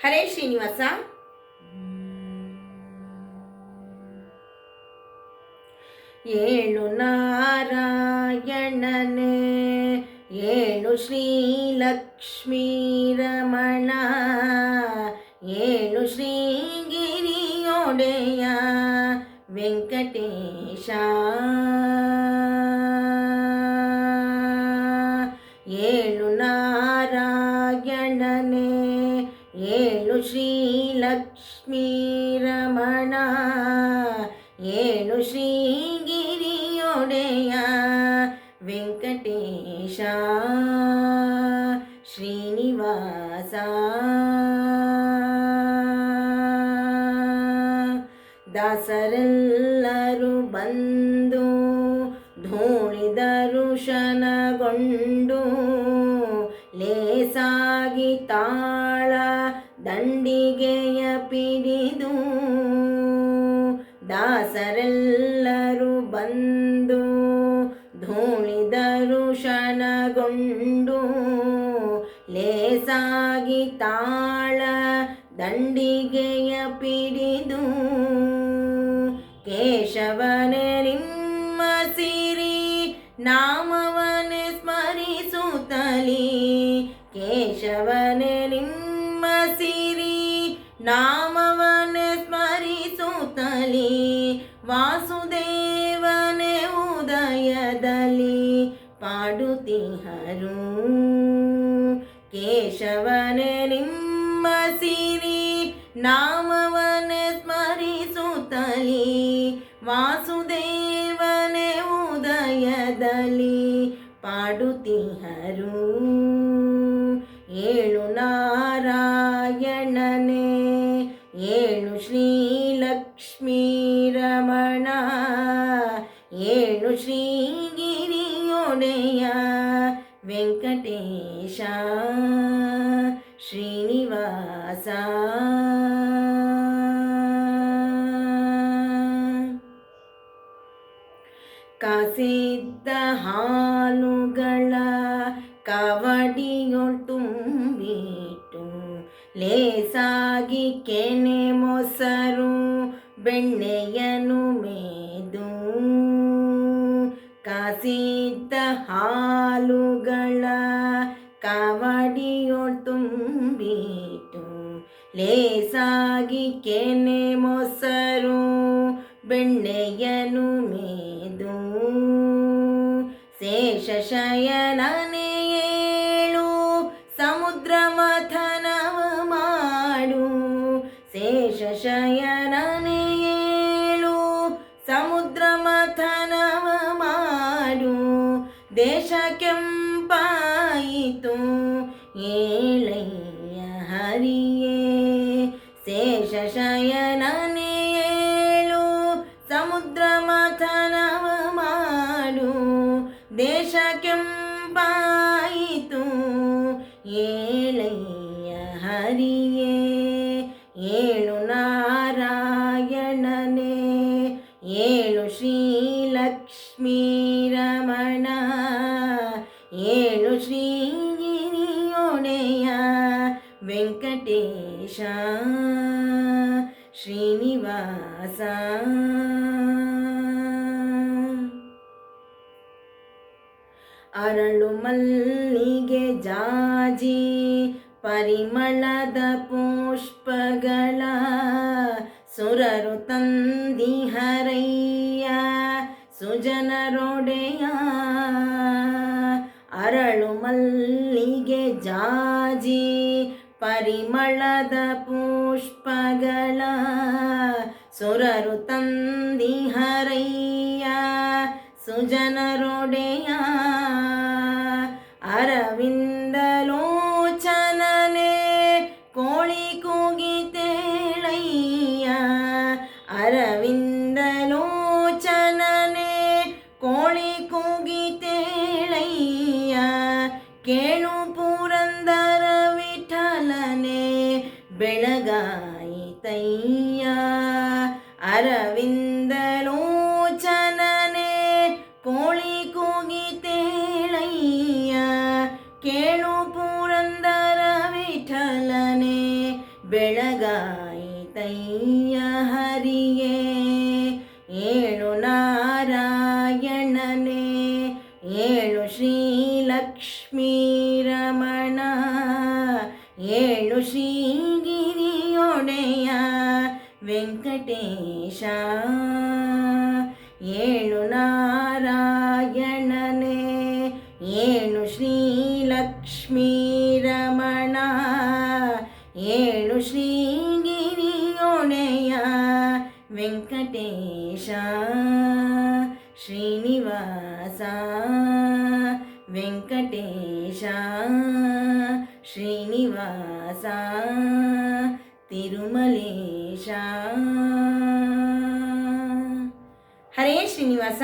ಹರೇ ಶ್ರೀನಿವಾಸ. ಏಳು ನಾರಾಯಣನೇ ಏಳು ಶ್ರೀಲಕ್ಷ್ಮೀ ರಮಣ ಏಳು ಶ್ರೀಗಿರಿಯೊಡೆಯ ವೆಂಕಟೇಶ ರಮಣ ಏಳು ಶ್ರೀಗಿರಿಯೊಡೆಯ ವೆಂಕಟೇಶ ಶ್ರೀನಿವಾಸ. ದಾಸರೆಲ್ಲರೂ ಬಂದು ಧೋಣಿ ದರ್ಶನಗೊಂಡು ಲೇಸಾಗಿ ತಾಳ ದಂಡಿಗೆಯ ಪಿಡಿದು ದಾಸರೆಲ್ಲರೂ ಬಂದು ಧೂಳಿದರು ಶನಗೊಂಡು ಲೇಸಾಗಿ ತಾಳ ದಂಡಿಗೆಯ ಪಿಡಿದು ಕೇಶವನೇ ನಿಮ್ಮ ಸಿರಿ ನಾಮವನೆ ಸ್ಮರಿಸುತ್ತಲೀ ಕೇಶವನೇ ನಿಮ್ಮ ನಾಮವನೆ ಸ್ಮರಿಸುತ್ತಲಿ ವಾಸುದೇವನೇ ಉದಯದಲ್ಲಿ ಪಾಡುತ್ತಿಹರು ಕೇಶವನೇ ನಿಮ್ಮ ಸಿರಿ ನಾಮವನೆ ಸ್ಮರಿಸುತ್ತಲಿ ವಾಸುದೇವನೇ ಉದಯದಲ್ಲಿ ಪಾಡುತ್ತಿಹರು ಏಳು ಏಳು ಶ್ರೀಲಕ್ಷ್ಮೀ ರಮಣ ಏಳು ಶ್ರೀಗಿರಿಯೊಡೆಯ ವೆಂಕಟೇಶ ಶ್ರೀನಿವಾಸ ಕಾಸಿದ್ದ ಹಾಲುಗಳ ಕವಡಿಯೊಳ್ ತುಂಬಿಟ್ಟು ಲೇಸಾಗಿ ಕೆನೆ ಮೊಸರು ಬೆಣ್ಣೆಯನು ಮೇದು, ಕಾಸಿದ್ದ ಹಾಲುಗಳ ಕವಡಿಯೊಳ್ ತುಂಬಿಟ್ಟು ಲೇಸಾಗಿ ಕೆನೆ ಮೊಸರು ಬೆಣ್ಣೆಯನು ಮೇದು ಶೇಷಶಯನನೇ ದೇಶ ಕೆಂಪಾಯಿತು ಏಳಯ್ಯ ಹರಿಯೇ ಶೇಷಶಯನನೇ ಏಳು ಸಮುದ್ರ ಮಥನವ ಮಾಡು ದೇಶ ಕೆಂಪಾಯಿತು ಏಳಯ್ಯ ಹರಿಯೇ ಏಳು ನಾರಾಯಣನೇ ಏಳು ಶ್ರೀಗಿರಿಯೊಡೆಯ ವೆಂಕಟೇಶ ಶ್ರೀನಿವಾಸ. ಅರಳು ಮಲ್ಲಿಗೆ ಜಾಜಿ ಪರಿಮಳದ ಪುಷ್ಪಗಳ ಸುರರು ತಂದಿಹರಯ್ಯ ಸುಜನರೊಡೆಯ ಜಾಜಿ ಪರಿಮಳದ ಪುಷ್ಪಗಳ ಸುರರು ತಂದಿ ಹರಯ್ಯ ಸುಜನರೊಡೆಯ ಅರವಿಂದಲೋಚನನೆ ಕೋಳಿ ಕೂಗಿತೇಳಯ್ಯ ಅರವಿಂದಲೋಚನನೆ ಕೋಳಿ ಕೂಗಿತೇಳಯ್ಯ ಕೇಳು ಅರವಿಂದಲೋಚನನೆ ಕೋಳಿ ಕೂಗಿತೇಳಯ್ಯ ಕೇಳು ಪುರಂದರ ವಿಠಲನೆ ಬೆಳಗಾಯಿತಯ್ಯ ಹರಿಯೇ, ಏಳು ನಾರಾಯಣನೆ, ಏಳು ಶ್ರೀಲಕ್ಷ್ಮೀ ರಮಣ ಏಳು ಶ್ರೀಗಿರಿಯೊಡೆಯ ವೆಂಕಟೇಶ ಏಳು ನಾರಾಯಣನೇ ಏಳು ಶ್ರೀಲಕ್ಷ್ಮೀ ರಮಣ ಏಳು ಶ್ರೀಗಿರಿಯೊಡೆಯ ವೆಂಕಟೇಶ ಶ್ರೀನಿವಾಸ ವೆಂಕಟೇಶ ಶ್ರೀನಿವಾಸ ತಿರುಮಲೇಶ ಹರೇ ಶ್ರೀನಿವಾಸ